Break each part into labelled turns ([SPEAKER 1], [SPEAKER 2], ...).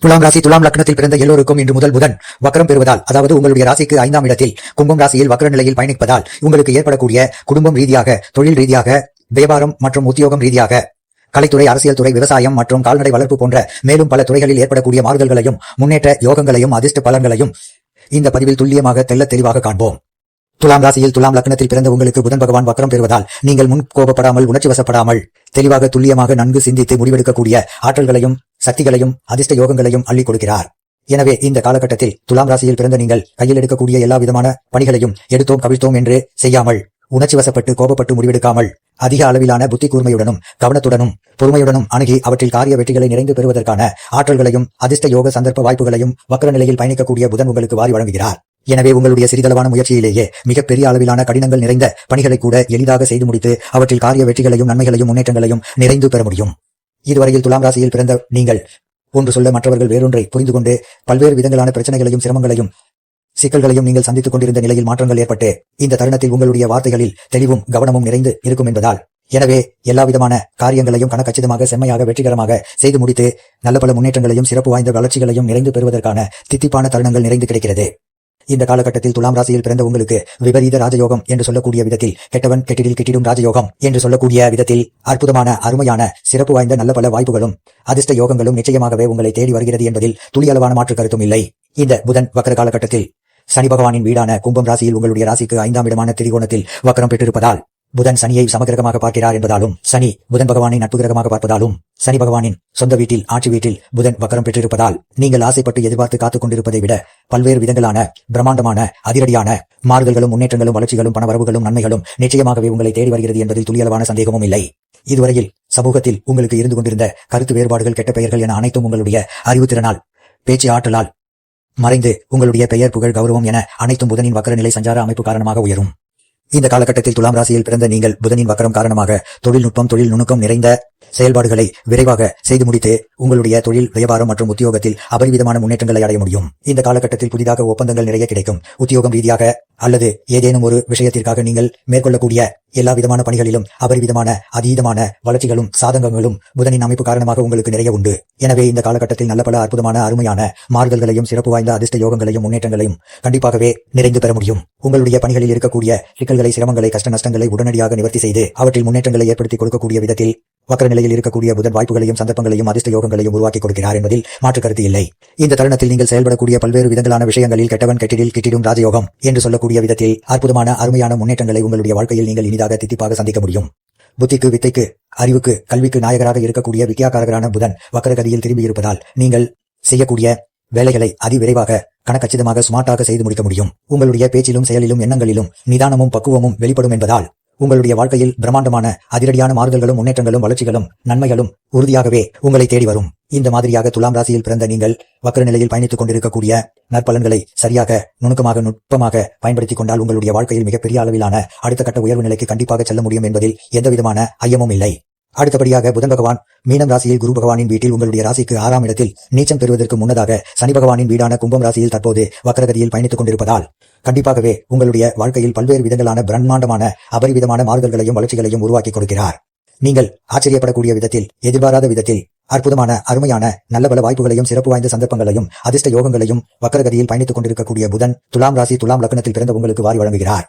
[SPEAKER 1] துலாம் ராசி துலாம் லக்னத்தில் பிறந்த எல்லோருக்கும் இன்று முதல் புதன் வக்கரம் பெறுவதால் அதாவது உங்களுடைய ராசிக்கு ஐந்தாம் இடத்தில் கும்பம் ராசியில் வக்கர நிலையில் பயணிப்பதால் உங்களுக்கு ஏற்படக்கூடிய குடும்பம் ரீதியாக தொழில் ரீதியாக வியாபாரம் மற்றும் உத்தியோகம் ரீதியாக கலைத்துறை அரசியல் துறை விவசாயம் மற்றும் கால்நடை வளர்ப்பு போன்ற மேலும் பல துறைகளில் ஏற்படக்கூடிய மாறுதல்களையும் முன்னேற்ற யோகங்களையும் அதிர்ஷ்ட பலன்களையும் இந்த பதிவில் துல்லியமாக தெள்ள தெளிவாக காண்போம். துலாம் ராசியில் துலாம் லக்னத்தில் பிறந்த உங்களுக்கு புதன் பகவான் வக்கரம் பெறுவதால் நீங்கள் முன் கோபப்படாமல் உணர்ச்சி வசப்படாமல் தெளிவாக துல்லியமாக நன்கு சிந்தித்து முடிவெடுக்கக்கூடிய ஆற்றல்களையும் சக்திகளையும் அதிர்ஷ்ட யோகங்களையும் அள்ளி கொடுக்கிறார். எனவே இந்த காலகட்டத்தில் துலாம் ராசியில் பிறந்த நீங்கள் கையில் எடுக்கக்கூடிய எல்லா விதமான பணிகளையும் எடுத்தோம் கவிழ்த்தோம் என்று செய்யாமல் உணர்ச்சி வசப்பட்டு கோபப்பட்டு முடிவெடுக்காமல் அதிக அளவிலான புத்தி கூர்மையுடனும் கவனத்துடனும் பொறுமையுடனும் அணுகி அவற்றில் காரிய வெற்றிகளை நிறைந்து பெறுவதற்கான ஆற்றல்களையும் அதிர்ஷ்ட யோக சந்தர்ப்ப வாய்ப்புகளையும் வக்கர நிலையில் பயணிக்கக்கூடிய புதன் உங்களுக்கு வாரி வழங்குகிறார். எனவே உங்களுடைய சிறிதளவான முயற்சியிலேயே மிகப்பெரிய அளவிலான கடினங்கள் நிறைந்த பணிகளை கூட எளிதாக செய்து முடித்து அவற்றில் காரிய வெற்றிகளையும் நன்மைகளையும் முன்னேற்றங்களையும் நிறைந்து பெற முடியும். இதுவரையில் துலாம் ராசியில் பிறந்த நீங்கள். ஒன்று சொல்ல மற்றவர்கள் வேறொன்றை புரிந்து கொண்டு பல்வேறு விதங்களான பிரச்சனைகளையும் சிரமங்களையும் சிக்கல்களையும் நீங்கள் சந்தித்துக் கொண்டிருந்த நிலையில் மாற்றங்கள் ஏற்பட்டு இந்த தருணத்தில் உங்களுடைய வார்த்தைகளில் தெளிவும் கவனமும் நிறைந்து இருக்கும் என்பதால். எனவே எல்லாவிதமான காரியங்களையும் கணக்கச்சிதமாக செம்மையாக வெற்றிகரமாக செய்து முடித்து நல்ல பல முன்னேற்றங்களையும் சிறப்பு வாய்ந்த வளர்ச்சிகளையும் நிறைந்து பெறுவதற்கான தித்திப்பான தருணங்கள் நிறைந்து கிடைக்கிறது. இந்த காலகட்டத்தில் துலாம் ராசியில் பிறந்த உங்களுக்கு விபரீத ராஜயோகம் என்று சொல்லக்கூடிய விதத்தில் கெட்டவன் கெட்டிடில் கிட்டிடும் ராஜயோகம் என்று சொல்லக்கூடிய விதத்தில் அற்புதமான அருமையான சிறப்பு வாய்ந்த நல்ல பல வாய்ப்புகளும் அதிர்ஷ்ட யோகங்களும் நிச்சயமாகவே உங்களை தேடி வருகிறது என்பதில் துளியளவான மாற்று கருத்தும் இல்லை. இந்த புதன் வக்கர காலகட்டத்தில் சனி பகவானின் வீடான கும்பம் ராசியில் உங்களுடைய ராசிக்கு ஐந்தாம் இடமான திரிகோணத்தில் வக்கரம் பெற்றிருப்பதால் புதன் சனியை சமகிரகமாக பார்க்கிறார் என்பதாலும் சனி புதன் பகவானை நட்பு கிரகமாக பார்ப்பதாலும் சனி பகவானின் சொந்த வீட்டில் ஆட்சி வீட்டில் புதன் வக்கரம் பெற்றிருப்பதால் நீங்கள் ஆசைப்பட்டு எதிர்பார்த்து காத்துக் கொண்டிருப்பதை விட பல்வேறு விதங்களான பிரம்மாண்டமான அதிரடியான மாறுதல்களும் முன்னேற்றங்களும் வளர்ச்சிகளும் பணவரவுகளும் நன்மைகளும் நிச்சயமாகவே உங்களை தேடி வருகிறது என்பதில் துளியளவான சந்தேகமும் இல்லை. இதுவரையில் சமூகத்தில் உங்களுக்கு இருந்து கொண்டிருந்த கருத்து வேறுபாடுகள் கெட்ட பெயர்கள் என அனைத்தும் உங்களுடைய அறிவுத்திறனால் பேச்சு ஆற்றலால் மறைந்து உங்களுடைய பெயர் புகழ் கௌரவம் என அனைத்தும் புதனின் வக்கர நிலை சஞ்சார அமைப்பு காரணமாக உயரும். இந்த காலகட்டத்தில் துலாம் ராசியில் பிறந்த நீங்கள் புதனின் வக்கரம் காரணமாக தொழில்நுட்பம் தொழில் நுணுக்கம் நிறைந்த செயல்பாடுகளை விரைவாக செய்து முடித்து உங்களுடைய தொழில் வியாபாரம் மற்றும் உத்தியோகத்தில் அபரிவிதமான முன்னேற்றங்களை அடைய முடியும். இந்த காலகட்டத்தில் புதிதாக ஒப்பந்தங்கள் நிறைய கிடைக்கும். உத்தியோகம் ரீதியாக அல்லது ஏதேனும் ஒரு விஷயத்திற்காக நீங்கள் மேற்கொள்ளக்கூடிய எல்லா விதமான பணிகளிலும் அபரிவிதமான அதீதமான வளர்ச்சிகளும் சாதகங்களும் புதனின் அமைப்பு காரணமாக உங்களுக்கு நிறைய உண்டு. எனவே இந்த காலகட்டத்தில் நல்ல பல அற்புதமான அருமையான மாறுதல்களையும் சிறப்பு வாய்ந்த அதிர்ஷ்ட யோகங்களையும் முன்னேற்றங்களையும் கண்டிப்பாகவே நிறைந்து பெற முடியும். உங்களுடைய பணிகளில் இருக்கக்கூடிய சிக்கல்களை சிரமங்களை கஷ்ட நஷ்டங்களை உடனடியாக நிவர்த்தி செய்து அவற்றில் முன்னேற்றங்களை ஏற்படுத்தி கொடுக்கக்கூடிய விதத்தில் வக்கர நிலையில் இருக்கக்கூடிய புதன் வாய்ப்புகளையும் சந்தர்ப்பங்களையும் அதிர்ஷ்ட யோகங்களையும் உருவாக்கி கொடுக்கிறார் என்பதில் மாற்று கருத்து இல்லை. இந்த தருணத்தில் நீங்கள் செயல்படக்கூடிய பல்வேறு விதங்களான விஷயங்களில் கெட்டவன் கெட்டிடில் கிட்டிடும் ராஜயோகம் என்று சொல்லக்கூடிய விதத்தில் அற்புதமான அருமையான முன்னேற்றங்களை உங்களுடைய வாழ்க்கையில் நீங்கள் இனிதாக தித்திப்பாக சந்திக்க முடியும். புத்திக்கு வித்தைக்கு அறிவுக்கு கல்விக்கு நாயகராக இருக்கக்கூடிய வித்யாகாரகரான புதன் வக்கரகதியில் திரும்பி இருப்பதால் நீங்கள் செய்யக்கூடிய வேலைகளை அதிவிரைவாக கணக்கச்சிதமாக ஸ்மார்ட்டாக செய்து முடிக்க முடியும். உங்களுடைய பேச்சிலும் செயலிலும் எண்ணங்களிலும் நிதானமும் பக்குவமும் வெளிப்படும் என்பதால் உங்களுடைய வாழ்க்கையில் பிரம்மாண்டமான அதிரடியான மாறுதல்களும் முன்னேற்றங்களும் வளர்ச்சிகளும் நன்மைகளும் உறுதியாகவே உங்களை தேடி வரும். இந்த மாதிரியாக துலாம் ராசியில் பிறந்த நீங்கள் வக்கர நிலையில் பயணித்துக் கொண்டிருக்கக்கூடிய நற்பலன்களை சரியாக நுணுக்கமாக நுட்பமாக பயன்படுத்திக் கொண்டால் உங்களுடைய வாழ்க்கையில் மிகப்பெரிய அளவிலான அடுத்த கட்ட உயர்வு நிலைக்கு கண்டிப்பாக செல்ல முடியும் என்பதில் எந்தவிதமான ஐயமும் இல்லை. அடுத்தபடியாக புதன் பகவான் மீனம் ராசியில் குரு பகவானின் வீட்டில் உங்களுடைய ராசிக்கு ஆறாம் இடத்தில் நீச்சம் பெறுவதற்கு முன்னதாக சனி பகவானின் வீடான கும்பம் ராசியில் தற்போது வக்கரகதியில் பயணித்துக் கொண்டிருப்பதால் கண்டிப்பாகவே உங்களுடைய வாழ்க்கையில் பல்வேறு விதங்களான பிரம்மாண்டமான அபரிவிதமான மாறுதல்களையும் வளர்ச்சிகளையும் உருவாக்கி கொடுக்கிறார். நீங்கள் ஆச்சரியப்படக்கூடிய விதத்தில் எதிர்பாராத விதத்தில் அற்புதமான அருமையான நல்ல பல வாய்ப்புகளையும் சிறப்பு வாய்ந்த சந்தர்ப்பங்களையும் அதிர்ஷ்ட யோகங்களையும் வக்கரகதியில் பயணித்துக் கொண்டிருக்கக்கூடிய புதன் துலாம் ராசி துலாம் லக்னத்தில் பிறந்த உங்களுக்கு வாரி வழங்குகிறார்.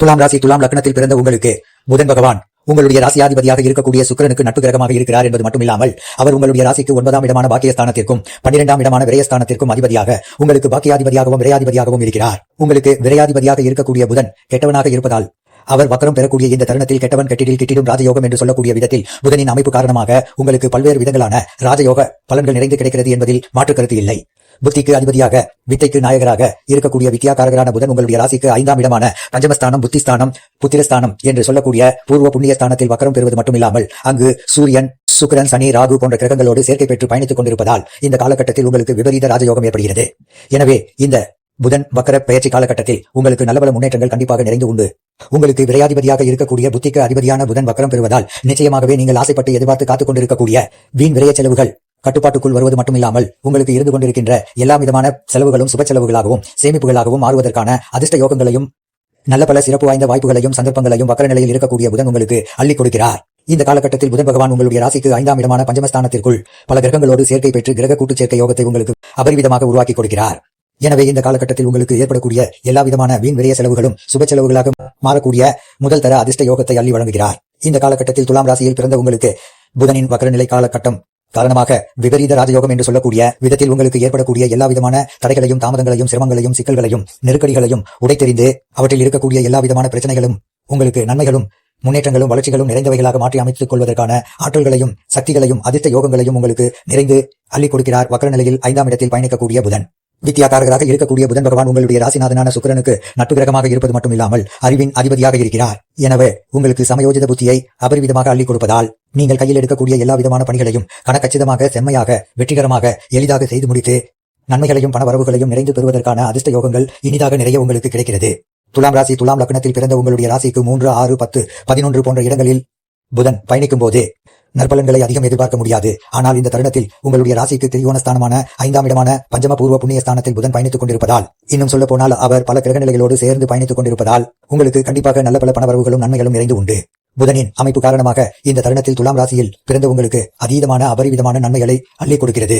[SPEAKER 1] துலாம் ராசி துலாம் லக்னத்தில் பிறந்த உங்களுக்கு புதன் பகவான் உங்களுடைய ராசியாதிபதியாக இருக்கக்கூடிய சுக்கரனுக்கு நட்பு கிரகமாக இருக்கிறார் என்பது மட்டுமில்லாமல் அவர் உங்களுடைய ராசிக்கு ஒன்பதாம் இடமான பாக்கியஸ்தானத்திற்கும் பன்னிரெண்டாம் இடமான விரயஸ்தானத்திற்கும் அதிபதியாக உங்களுக்கு பாக்கியாதிபதியாகவும் விரையாதிபதியாகவும் இருக்கிறார். உங்களுக்கு விரையாதிபதியாக இருக்கக்கூடிய புதன் கெட்டவனாக இருப்பதால் அவர் வக்கரம் பெறக்கூடிய இந்த தருணத்தில் கெட்டவன் கெட்டிடில் கிட்டிடும் ராஜயோகம் என்று சொல்லக்கூடிய விதத்தில் புதனின் அமைப்பு காரணமாக உங்களுக்கு பல்வேறு விதங்களான ராஜயோக பலன்கள் நிறைந்து கிடைக்கிறது என்பதில் மாற்று கருத்து இல்லை. புத்திக்கு அதிபதியாக வித்தைக்கு நாயகராக இருக்கக்கூடிய வித்யாகாரகரான புதன் உங்களுடைய ராசிக்கு ஐந்தாம் இடமான பஞ்சமஸ்தானம் புத்திஸ்தானம் புத்திரஸ்தானம் என்று சொல்லக்கூடிய பூர்வ புண்ணிய ஸ்தானத்தில் வக்கரம் பெறுவது மட்டுமில்லாமல் அங்கு சூரியன் சுக்கரன் சனி ராகு போன்ற கிரகங்களோடு சேர்க்கை பெற்று பயணித்துக் கொண்டிருப்பதால் இந்த காலகட்டத்தில் உங்களுக்கு விபரீத ராஜயோகம் ஏற்படுகிறது. எனவே இந்த புதன் வக்கர பயிற்சி காலகட்டத்தில் உங்களுக்கு நல்லபல முன்னேற்றங்கள் கண்டிப்பாக நிறைந்து உண்டு. உங்களுக்கு விரையாதிபதியாக இருக்கக்கூடிய புத்திக்கு அதிபதியான புதன் வக்கரம் பெறுவதால் நிச்சயமாகவே நீங்கள் ஆசைப்பட்டு எதிர்பார்த்து காத்துக் கொண்டிருக்கக்கூடிய வீண் விரைய செலவுகள் கட்டுப்பாட்டுக்குள் வருவது மட்டுமில்லாமல் உங்களுக்கு இருந்து கொண்டிருக்கின்ற எல்லா விதமான செலவுகளும் சுப செலவுகளாகவும் சேமிப்புகளாகவும் மாறுவதற்கான அதிர்ஷ்ட யோகங்களையும் நல்ல பல சிறப்பு வாய்ந்த வாய்ப்புகளையும் சந்தர்ப்பங்களையும் வக்கர நிலையில் இருக்கக்கூடிய புதன் உங்களுக்கு அள்ளி கொடுக்கிறார். இந்த காலகட்டத்தில் புதன் பகவான் உங்களுடைய ராசிக்கு ஐந்தாம் இடமான பஞ்சமஸ்தானத்திற்குள் பல கிரகங்களோடு சேர்க்கை பெற்று கிரக கூட்டு சேர்க்கை யோகத்தை உங்களுக்கு அபரிவிதமாக உருவாக்கி கொடுக்கிறார். எனவே இந்த காலகட்டத்தில் உங்களுக்கு ஏற்படக்கூடிய எல்லா விதமான வீண் விரைய செலவுகளும் சுப செலவுகளாக மாறக்கூடிய முதல் தர அதிர்ஷ்ட யோகத்தை அள்ளி வழங்குகிறார். இந்த காலகட்டத்தில் துலாம் ராசியில் பிறந்த உங்களுக்கு புதனின் வக்கரநிலை காலகட்டம் காரணமாக விபரீத ராஜயோகம் என்று சொல்லக்கூடிய விதத்தில் உங்களுக்கு ஏற்படக்கூடிய எல்லா விதமான தடைகளையும் தாமதங்களையும் சிரமங்களையும் சிக்கல்களையும் நெருக்கடிகளையும் உடைத்தெறிந்து அவற்றில் இருக்கக்கூடிய எல்லா விதமான பிரச்சனைகளும் உங்களுக்கு நன்மைகளும் முன்னேற்றங்களும் வளர்ச்சிகளும் நிறைந்தவைகளாக மாற்றி அமைத்துக் கொள்வதற்கான ஆற்றல்களையும் சக்திகளையும் அதிர்ஷ்ட யோகங்களையும் உங்களுக்கு நிறைந்து அள்ளி கொடுக்கிறார் வக்ர நிலையில் ஐந்தாம் இடத்தில் பயணிக்கக்கூடிய புதன். வித்தியாகாரகராக இருக்கக்கூடிய புதன் பகவான் உங்களுடைய ராசிநாதனான சுக்கரனுக்கு நட்பு கிரகமாக இருப்பது மட்டும் இல்லாமல் அறிவின் அதிபதியாக இருக்கிறார். எனவே உங்களுக்கு சமயோஜித புத்தியை அபரிவிதமாக அள்ளி கொடுப்பதால் நீங்கள் கையில் எடுக்கக்கூடிய எல்லா விதமான பணிகளையும் கணக்கச்சிதமாக செம்மையாக வெற்றிகரமாக எளிதாக செய்து முடித்து நன்மைகளையும் பண வரவுகளையும் நிறைந்து பெறுவதற்கான அதிர்ஷ்ட யோகங்கள் இனிதாக நிறைய உங்களுக்கு கிடைக்கிறது. துலாம் ராசி துலாம் லக்னத்தில் பிறந்த உங்களுடைய ராசிக்கு மூன்று ஆறு பத்து பதினொன்று போன்ற இடங்களில் புதன் பயணிக்கும் போது நற்பலன்களை அதிகம் எதிர்பார்க்க முடியாது. ஆனால் இந்த தருணத்தில் உங்களுடைய ராசிக்கு திரிகோணஸ்தானமான ஐந்தாம் இடமான பஞ்சம பூர்வ புண்ணிய ஸ்தானத்தில் புதன் பயணித்துக் கொண்டிருப்பதால் இன்னும் சொல்ல போனால் அவர் பல கிரகநிலைகளோடு சேர்ந்து பயணித்துக் கொண்டிருப்பதால் உங்களுக்கு கண்டிப்பாக நல்ல பல பணவரவுகளும் நன்மைகளும் நிறைந்து உண்டு. புதனின் அமைப்பு காரணமாக இந்த தருணத்தில் துலாம் ராசியில் பிறந்த உங்களுக்கு அதீதமான அபரிவிதமான நன்மைகளை அள்ளி கொடுக்கிறது.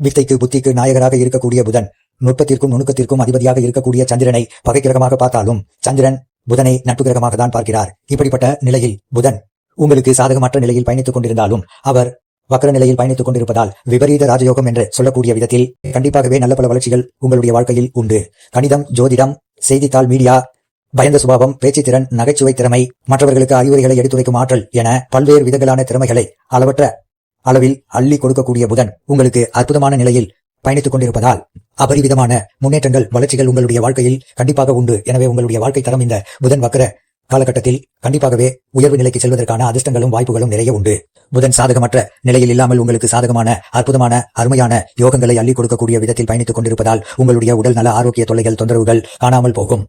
[SPEAKER 1] வித்தைக்கு புத்திக்கு நாயகராக இருக்கக்கூடிய புதன் நுட்பத்திற்கும் நுணுக்கத்திற்கும் அதிபதியாக இருக்கக்கூடிய சந்திரனை பகைக்கிரகமாக பார்த்தாலும் சந்திரன் புதனை நட்பு கிரகமாக தான் பார்க்கிறார். இப்படிப்பட்ட நிலையில் புதன் உங்களுக்கு சாதகமற்ற நிலையில் பயணித்துக் கொண்டிருந்தாலும் அவர் வக்கர நிலையில் பயணித்துக் கொண்டிருப்பதால் விபரீத ராஜயோகம் என்று சொல்லக்கூடிய விதத்தில் கண்டிப்பாகவே நல்ல பல வளர்ச்சிகள் உங்களுடைய வாழ்க்கையில் உண்டு. கணிதம் ஜோதிடம் செய்தித்தாள் மீடியா பயந்த சுபாவம் பேச்சு திறன் நகைச்சுவை திறமை மற்றவர்களுக்கு அறிவுரைகளை எடுத்துரைக்கும் ஆற்றல் என பல்வேறு விதங்களான திறமைகளை அளவற்ற அளவில் அள்ளி கொடுக்கக்கூடிய புதன் உங்களுக்கு அற்புதமான நிலையில் பயணித்துக் கொண்டிருப்பதால் அபரிவிதமான முன்னேற்றங்கள் வளர்ச்சிகள் உங்களுடைய வாழ்க்கையில் கண்டிப்பாக உண்டு. எனவே உங்களுடைய வாழ்க்கை தரம் இந்த புதன் வக்கர காலகட்டத்தில் கண்டிப்பாகவே உயர்வு நிலைக்கு செல்வதற்கான அதிர்ஷ்டங்களும் வாய்ப்புகளும் நிறைய உண்டு. புதன் சாதகமற்ற நிலையில் இல்லாமல் உங்களுக்கு சாதகமான அற்புதமான அருமையான யோகங்களை அள்ளி கொடுக்கக்கூடிய விதத்தில் பயணித்துக் கொண்டிருப்பதால் உங்களுடைய உடல் நல ஆரோக்கிய தொல்லைகள் தொந்தரவுகள் காணாமல் போகும்.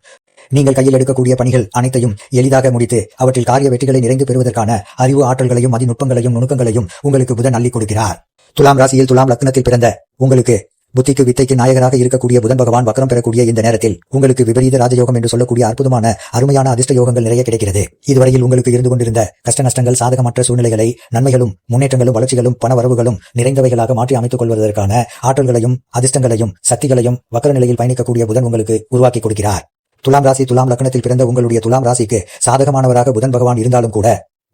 [SPEAKER 1] நீங்கள் கையில் எடுக்கக்கூடிய பணிகள் அனைத்தையும் எளிதாக முடித்து அவற்றில் காரிய வெற்றிகளை நிறைந்து பெறுவதற்கான அறிவு ஆற்றல்களையும் அதிநுட்பங்களையும் நுணுக்கங்களையும் உங்களுக்கு புதன் அள்ளி கொடுக்கிறார். துலாம் ராசியில் துலாம் லக்னத்தில் பிறந்த உங்களுக்கு புத்திக்கு வித்தைக்கு நாயகராக இருக்கக்கூடிய புதன் பகவான் வக்கரம் பெறக்கூடிய இந்த நேரத்தில் உங்களுக்கு விபரீத ராஜயோகம் என்று சொல்லக்கூடிய அற்புதமான அருமையான அதிர்ஷ்ட யோகங்கள் நிறைய கிடைக்கிறது. இதுவரையில் உங்களுக்கு இருந்து கொண்டிருந்த கஷ்ட நஷ்டங்கள் சாதகமற்ற சூழ்நிலைகளை நன்மைகளும் முன்னேற்றங்களும் வளர்ச்சிகளும் பண வரவுகளும் நிறைந்தவைகளாக மாற்றி அமைத்துக் கொள்வதற்கான ஆற்றல்களையும் அதிர்ஷ்டங்களையும் சக்திகளையும் வக்கர நிலையில் பயணிக்கக்கூடிய புதன் உங்களுக்கு உருவாக்கி கொடுக்கிறார். துலாம் ராசி துலாம் லக்னத்தில் பிறந்த உங்களுடைய துலாம் ராசிக்கு சாதகமானவராக புதன் பகவான் இருந்தாலும் கூட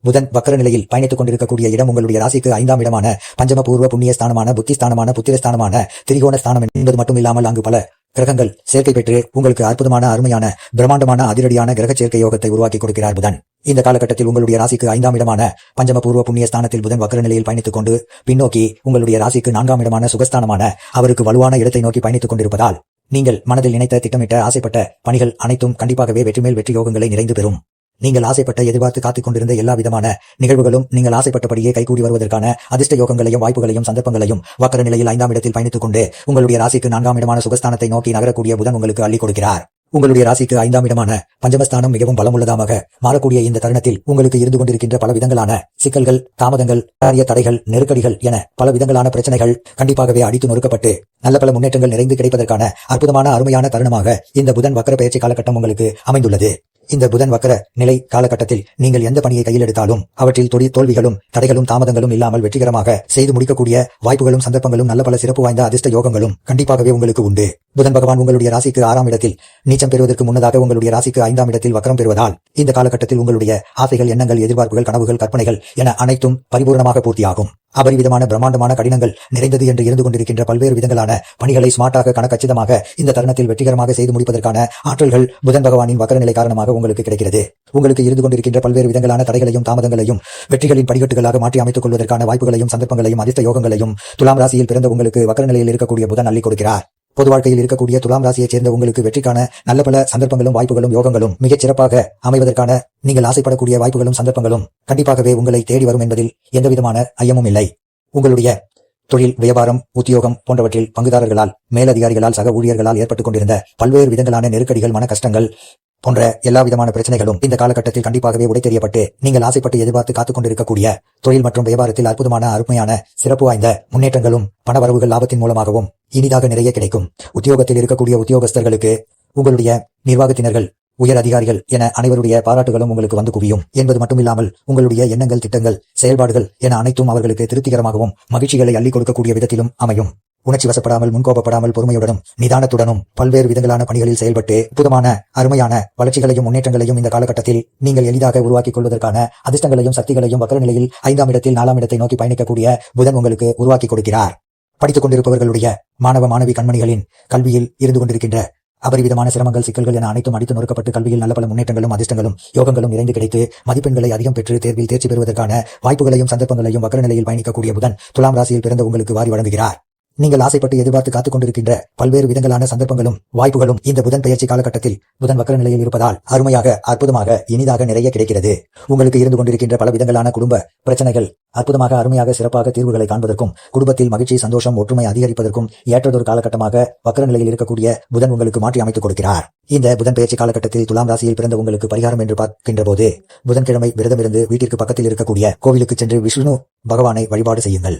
[SPEAKER 1] புதன் வக்கர நிலையில் பயணித்துக் கொண்டிருக்கக்கூடிய இடம் உங்களுடைய ராசிக்கு ஐந்தாம் இடமான பஞ்சம பூர்வ புண்ணிய ஸ்தானமான புத்தி புத்திரஸ்தானமான திரிகோண ஸ்தானம் என்பது மட்டும் இல்லாமல் அங்கு பல கிரகங்கள் சேர்க்கை பெற்று உங்களுக்கு அற்புதமான அருமையான பிரம்மாண்டமான அதிரடியான கிரக சேர்க்கை யோகத்தை உருவாக்கி கொடுக்கிறார் புதன். இந்த காலகட்டத்தில் உங்களுடைய ராசிக்கு ஐந்தாம் இடமான பஞ்சம பூர்வ புண்ணிய ஸ்தானத்தில் புதன் வக்கர நிலையில் பயணித்துக் கொண்டு பின்னோக்கி உங்களுடைய ராசிக்கு நான்காம் இடமான சுகஸ்தானமான அவருக்கு வலுவான இடத்தை நோக்கி பயணித்துக் கொண்டிருப்பதால் நீங்கள் மனதில் நினைத்த திட்டமிட்ட ஆசைப்பட்ட பணிகள் அனைத்தும் கண்டிப்பாகவே வெற்றிமேல் வெற்றி யோகங்களை நிறைந்து பெறும். நீங்கள் ஆசைப்பட்ட எதிர்பார்த்து காத்துக் கொண்டிருந்த எல்லா விதமான நிகழ்வுகளும் நீங்கள் ஆசைப்பட்டபடியே கைகூடி வருவதற்கான அதிர்ஷ்ட யோகங்களையும் வாய்ப்புகளையும் சந்தர்ப்பங்களையும் வக்கர நிலையில் ஐந்தாம் இடத்தில் பயணித்துக் கொண்டு உங்களுடைய ராசிக்கு நான்காம் இடமான சுகஸ்தானத்தை நோக்கி நகரக்கூடிய புதன் உங்களுக்கு அள்ளி கொடுக்கிறார். உங்களுடைய ராசிக்கு ஐந்தாம் இடமான பஞ்சமஸ்தானம் மிகவும் பலமுள்ளதாக மாறக்கூடிய இந்த தருணத்தில் உங்களுக்கு இருந்து கொண்டிருக்கின்ற பல விதங்களான சிக்கல்கள் தாமதங்கள் காரிய தடைகள் நெருக்கடிகள் என பல விதங்களான பிரச்சனைகள் கண்டிப்பாகவே அடித்து நொறுக்கப்பட்டு நல்ல பல முன்னேற்றங்கள் நிறைந்து கிடைப்பதற்கான அற்புதமான அருமையான தருணமாக இந்த புதன் வக்கர பயிற்சி காலகட்டம் உங்களுக்கு அமைந்துள்ளது. இந்த புதன் வக்கர நிலை காலகட்டத்தில் நீங்கள் எந்த பணியை கையில் எடுத்தாலும் அவற்றில் தொழில் தோல்விகளும் தடைகளும் தாமதங்களும் இல்லாமல் வெற்றிகரமாக செய்து முடிக்கக்கூடிய வாய்ப்புகளும் சந்தர்ப்பங்களும் நல்ல பல சிறப்பு வாய்ந்த அதிர்ஷ்ட யோகங்களும் கண்டிப்பாகவே உங்களுக்கு உண்டு. புதன் பகவான் உங்களுடைய ராசிக்கு ஆறாம் இடத்தில் நீச்சம் பெறுவதற்கு முன்னதாக உங்களுடைய ராசிக்கு ஐந்தாம் இடத்தில் வக்கரம் பெறுவதால் இந்த காலகட்டத்தில் உங்களுடைய ஆசைகள் எண்ணங்கள் எதிர்பார்ப்புகள் கனவுகள் கற்பனைகள் என அனைத்தும் பரிபூர்ணமாக பூர்த்தியாகும். அபரிவிதமான பிரம்மாண்டமான கடினங்கள் நிறைந்தது என்று இருந்து கொண்டிருக்கின்ற பல்வேறு விதங்களான பணிகளை ஸ்மார்ட்டாக கணக்கச்சிதமாக இந்த தருணத்தில் வெற்றிகரமாக செய்து முடிப்பதற்கான ஆற்றல்கள் புதன் பகவானின் வக்கரநிலை காரணமாக உங்களுக்கு கிடைக்கிறது. உங்களுக்கு இருந்து கொண்டிருக்கின்ற பல்வேறு விதங்களான தடைகளையும் தாமதங்களையும் வெற்றிகளின் படிக்கட்டுகளாக மாற்றி அமைத்துக் கொள்வதற்கான வாய்ப்புகளையும் சந்தர்ப்பங்களையும் அதிர்ஷ்ட யோகங்களையும் துலாம் ராசியில் பிறந்த உங்களுக்கு வக்கரநிலையில் இருக்கக்கூடிய புதன் அள்ளி கொடுக்கிறார். பொது வாழ்க்கையில் இருக்கக்கூடிய துலாம் ராசியைச் சேர்ந்த உங்களுக்கு வெற்றிக்கான நல்ல பல சந்தர்ப்பங்களும் வாய்ப்புகளும் யோகங்களும் மிகச் சிறப்பாக அமைவதற்கான நீங்கள் ஆசைப்படக்கூடிய வாய்ப்புகளும் சந்தர்ப்பங்களும் கண்டிப்பாகவே உங்களை தேடி வரும் என்பதில் எந்தவிதமான ஐயமும் இல்லை. உங்களுடைய தொழில் வியாபாரம் உத்தியோகம் போன்றவற்றில் பங்குதாரர்களால் மேலதிகாரிகளால் சக ஊழியர்களால் ஏற்பட்டுக் கொண்டிருந்த பல்வேறு விதங்களான நெருக்கடிகள் மன கஷ்டங்கள் போன்ற எல்லா விதமான பிரச்சனைகளும் இந்த காலகட்டத்தில் கண்டிப்பாகவே உடை தெரியப்பட்டு நீங்கள் ஆசைப்பட்டு எதிர்பார்த்து காத்துக் கொண்டிருக்கக்கூடிய தொழில் மற்றும் வியாபாரத்தில் அற்புதமான அருமையான சிறப்பு வாய்ந்த முன்னேற்றங்களும் பண வரவுகள் லாபத்தின் மூலமாகவும் இனிதாக நிறைய கிடைக்கும். உத்தியோகத்தில் இருக்கக்கூடிய உத்தியோகஸ்தர்களுக்கு உங்களுடைய நிர்வாகத்தினர்கள் உயர் அதிகாரிகள் என அனைவருடைய பாராட்டுகளும் உங்களுக்கு வந்து குவியும். என்பது மட்டுமில்லாமல் உங்களுடைய எண்ணங்கள் திட்டங்கள் செயல்பாடுகள் என அனைத்தும் அவர்களுக்கு திருப்திகரமாகவும் மகிழ்ச்சிகளை அள்ளி கொடுக்கக்கூடிய விதத்திலும் அமையும். உணர்ச்சி வசப்படாமல் முன்கோபப்படாமல் பொறுமையுடனும் நிதானத்துடனும் பல்வேறு விதங்களான பணிகளில் செயல்பட்டு புதுமான அருமையான வளர்ச்சிகளையும் முன்னேற்றங்களையும் இந்த காலகட்டத்தில் நீங்கள் எளிதாக உருவாக்கிக் கொள்வதற்கான அதிர்ஷ்டங்களையும் சக்திகளையும் வக்கர நிலையில் ஐந்தாம் இடத்தில் நாலாம் இடத்தை நோக்கி பயணிக்கக்கூடிய புதன் உங்களுக்கு உருவாக்கி கொடுக்கிறார். படித்துக் கொண்டிருப்பவர்களுடைய மாணவ மாணவி கண்மணிகளின் கல்வியில் இருந்து கொண்டிருக்கின்ற அபரிவிதமான சிரமங்கள் சிக்கல்கள் என அனைத்தும் அடித்து நொறுக்கப்பட்டு கல்வியில் நல்ல பல முன்னேற்றங்களும் அதிர்ஷ்டங்களும் யோகங்களும் நிறைந்து கிடைத்து மதிப்பெண்களை அதிகம் பெற்று தேர்வில் தேர்ச்சி பெறுவதற்கான வாய்ப்புகளையும் சந்தர்ப்பங்களையும் வக்கர நிலையில் பயணிக்கக்கூடிய புதன் துலாம் ராசியில் பிறந்த உங்களுக்கு வாரி வழங்குகிறார். நீங்கள் ஆசைப்பட்டு எதிர்பார்த்து காத்துக் கொண்டிருக்கின்ற பல்வேறு விதங்களான சந்தர்ப்பங்களும் வாய்ப்புகளும் இந்த புதன் பெயர்ச்சி காலகட்டத்தில் புதன் வக்கர நிலையில் இருப்பதால் அருமையாக அற்புதமாக இனிதாக நிறைய கிடைக்கிறது. உங்களுக்கு இருந்து கொண்டிருக்கின்ற பல விதங்களான குடும்ப பிரச்சனைகள் அற்புதமாக அருமையாக சிறப்பாக தீர்வுகளை காண்பதற்கும் குடும்பத்தில் மகிழ்ச்சி சந்தோஷம் ஒற்றுமை அதிகரிப்பதற்கும் ஏற்றதொரு காலகட்டமாக வக்கர நிலையில் இருக்கக்கூடிய புதன் உங்களுக்கு மாற்றி அமைத்துக் கொடுக்கிறார். இந்த புதன் பெயர்ச்சி காலகட்டத்தில் துலாம் ராசியில் பிறந்த உங்களுக்கு பரிகாரம் என்று பார்க்கின்ற போது புதன்கிழமை விரதமிருந்து வீட்டிற்கு பக்கத்தில் இருக்கக்கூடிய கோவிலுக்கு சென்று விஷ்ணு பகவானை வழிபாடு செய்யுங்கள்.